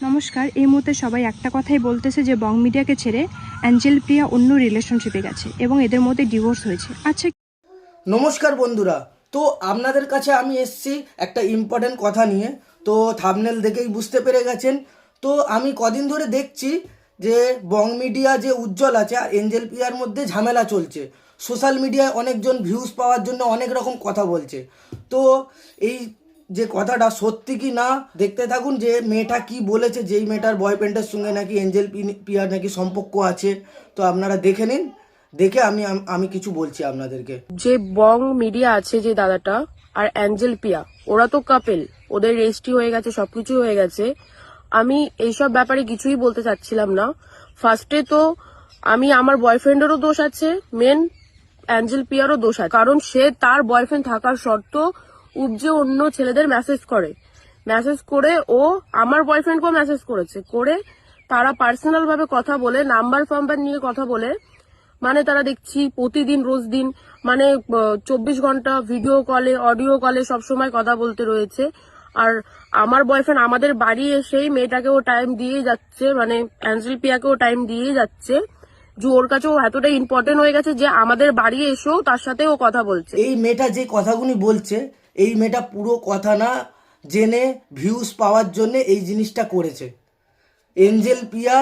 নমস্কার, এই মুহূর্তে সবাই একটা কথাই বলতেছে যে বং মিডিয়াকে ছেড়ে অ্যাঞ্জেল প্রিয়া অন্য রিলেশনশিপে গেছে এবং এদের মধ্যে ডিভোর্স হয়েছে। আচ্ছা নমস্কার বন্ধুরা। তো আপনাদের কাছে আমি এসছি একটা ইম্পর্টেন্ট কথা নিয়ে। তো থামনেল দেখেই বুঝতে পেরে গেছেন। তো আমি কদিন ধরে দেখছি যে বং মিডিয়া যে উজ্জ্বল আছে, আর এঞ্জেল পিয়ার মধ্যে ঝামেলা চলছে। সোশ্যাল মিডিয়ায় অনেকজন ভিউজ পাওয়ার জন্য অনেক রকম কথা বলছে। তো এই যে কথাটা সত্যি কি না, দেখতে থাকুন যে মেয়েটা কি বলেছে, যেই মেয়েটার বয়ফ্রেন্ডের সঙ্গে নাকি এঞ্জেল পিয়ার নাকি সম্পর্ক আছে। তো আপনারা দেখে নিন, দেখে আমি আমি কিছু বলছি আপনাদেরকে। যে বং মিডিয়া আছে যে দাদাটা আর অ্যাঞ্জেল পিয়া ওরা তো কাপেল ওদের রেজিস্ট্রি হয়ে গেছে সবকিছু হয়ে গেছে। আমি এইসব ব্যাপারে কিছুই বলতে চাচ্ছিলাম না। ফার্স্টে তো আমি আমার বয়ফ্রেন্ডেরও দোষ আছে মেন অ্যাঞ্জেল পিয়ারও দোষ আছে। কারণ সে তার বয়ফ্রেন্ড থাকার সত্ত্বেও উপজে অন্য ছেলেদের মেসেজ করে। মেসেজ করে ও আমার বয়ফ্রেন্ডকেও মেসেজ করেছে। করে তারা পার্সোনাল ভাবে কথা বলে নাম্বার ফাম্বার নিয়ে কথা বলে। মানে তারা দেখছি প্রতিদিন রোজ দিন মানে চব্বিশ ঘণ্টা ভিডিও কলে অডিও কলে সবসময় কথা বলতে রয়েছে। আর আমার বয়ফ্রেন্ড আমাদের বাড়ি এসেই মেয়েটাকেও টাইম দিয়ে যাচ্ছে মানে অ্যাঞ্জেল পিয়াকেও টাইম দিয়ে যাচ্ছে। যে ওর কাছেও এতটা ইম্পর্টেন্ট হয়ে গেছে যে আমাদের বাড়ি এসেও তার সাথে ও কথা বলছে। এই মেয়েটা যে কথাগুলি বলছে এই মেয়েটা পুরো কথা না জেনে ভিউজ পাওয়ার জন্য এই জিনিসটা করেছে। এঞ্জেল পিয়া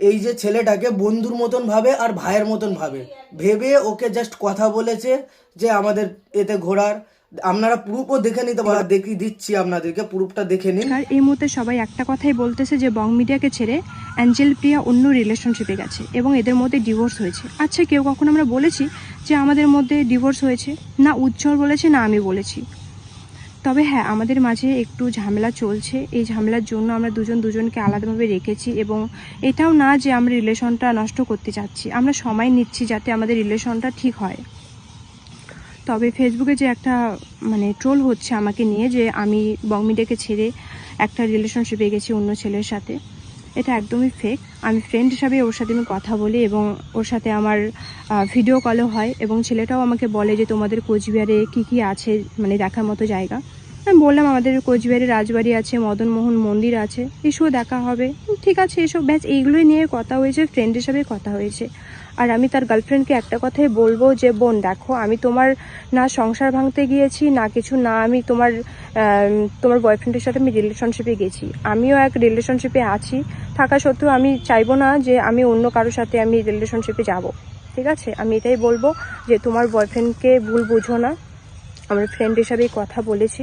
এই যে ছেলেটাকে বন্ধুর মতন ভাবে আর ভাইয়ের মতন ভাবে। ভেবে ওকে জাস্ট কথা বলেছে যে আমাদের এতে ঘোরার। আপনারা প্রুফও দেখে নিতে পারেন। দেখি, দিচ্ছি আপনাদেরকে প্রুফটা দেখে নিন। আর এই মুহূর্তে সবাই একটা কথাই বলতেছে যে বং মিডিয়াকে ছেড়ে অ্যাঞ্জেল প্রিয়া অন্য রিলেশনশিপে গেছে এবং এদের মধ্যে ডিভোর্স হয়েছে। আচ্ছা কেউ কখন আমরা বলেছি যে আমাদের মধ্যে ডিভোর্স হয়েছে, না উজ্জ্বল বলেছে, না আমি বলেছি। তবে হ্যাঁ আমাদের মাঝে একটু ঝামেলা চলছে। এই ঝামেলার জন্য আমরা দুজন দুজনকে আলাদাভাবে রেখেছি এবং এটাও না যে আমরা রিলেশনটা নষ্ট করতে চাচ্ছি। আমরা সময় নিচ্ছি যাতে আমাদের রিলেশনটা ঠিক হয়। তবে ফেসবুকে যে একটা মানে ট্রোল হচ্ছে আমাকে নিয়ে যে আমি বংমিডেকে ছেড়ে একটা রিলেশনশিপে গেছি অন্য ছেলের সাথে। এটা একদমই ফেক আমি ফ্রেন্ড হিসাবে ওর সাথে আমি কথা বলি এবং ওর সাথে আমার ভিডিও কলও হয় এবং ছেলেটাও আমাকে বলে যে তোমাদের কোচবিহারে কি কি আছে মানে দেখার মতো জায়গা। আমি বললাম আমাদের কোচবিহারে রাজবাড়ি আছে মদনমোহন মন্দির আছে এসব দেখা হবে। ঠিক আছে এসব ব্যাস, এইগুলোই নিয়ে কথা হয়েছে ফ্রেন্ড হিসাবে কথা হয়েছে। আর আমি তার গার্লফ্রেন্ডকে একটা কথাই বলব যে, বোন, দেখো, আমি তোমার না সংসার ভাঙতে গিয়েছি, না কিছু, না আমি তোমার তোমার বয়ফ্রেন্ডের সাথে আমি রিলেশনশিপে গেছি। আমিও এক রিলেশনশিপে আছি। থাকা সত্ত্বেও আমি চাইব না যে, আমি অন্য কারোর সাথে আমি রিলেশনশিপে যাব। ঠিক আছে? আমি এটাই বলব যে, তোমার বয়ফ্রেন্ডকে ভুল বুঝো না। আমরা ফ্রেন্ড হিসাবেই কথা বলেছি।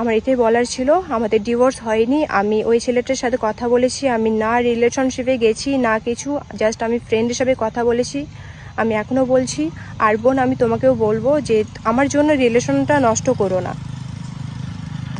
আমার এটাই বলার ছিল, আমাদের ডিভোর্স হয়নি, আমি ওই ছেলেটার সাথে কথা বলেছি, আমি না রিলেশনশিপে গেছি, না কিছু জাস্ট আমি ফ্রেন্ড হিসাবে কথা বলেছি, আমি এখনও বলছি, আর বোন আমি তোমাকেও বলব যে আমার জন্য রিলেশনটা নষ্ট করো না।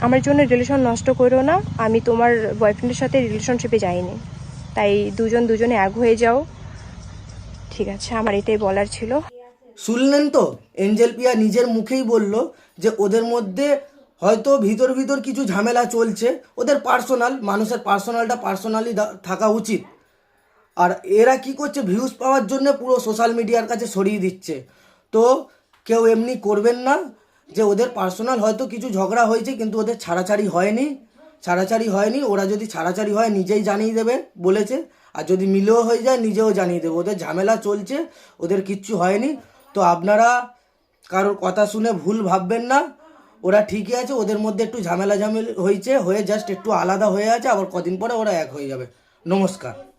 আমার জন্য রিলেশন নষ্ট করো না, আমি তোমার বয়ফ্রেন্ডের সাথে রিলেশনশিপে যাইনি। তাই দুজন দুজনে এক হয়ে যাও। ঠিক আছে, আমার এটাই বলার ছিল। শুনলেন তো? এঞ্জেল পিয়া নিজের মুখেই বলল যে ওদের মধ্যে হয়তো ভিতর ভিতর কিছু ঝামেলা চলছে। ওদের পার্সোনাল মানুষের পার্সোনালটা পার্সোনালি থাকা উচিত। আর এরা কি করছে ভিউজ পাওয়ার জন্য পুরো সোশ্যাল মিডিয়ার কাছে সরিয়ে দিচ্ছে। তো কেউ এমনি করবেন না যে ওদের পার্সোনাল হয়তো কিছু ঝগড়া হয়েছে, কিন্তু ওদের ছাড়াছাড়ি হয়নি। ছাড়াছাড়ি হয়নি, ওরা যদি ছাড়াছাড়ি হয়, নিজেই জানিয়ে দেবে, বলেছে। আর যদি মিলেও হয়ে যায়, নিজেও জানিয়ে দেবে। ওদের ঝামেলা চলছে, ওদের কিচ্ছু হয়নি। তো আপনারা কারোর কথা শুনে ভুল ভাববেন না। ওরা ঠিকই আছে, ওদের মধ্যে একটু ঝামেলা ঝামেলা হয়েছে, হয়ে জাস্ট একটু আলাদা হয়ে আছে, আবার কদিন পরে ওরা এক হয়ে যাবে। নমস্কার।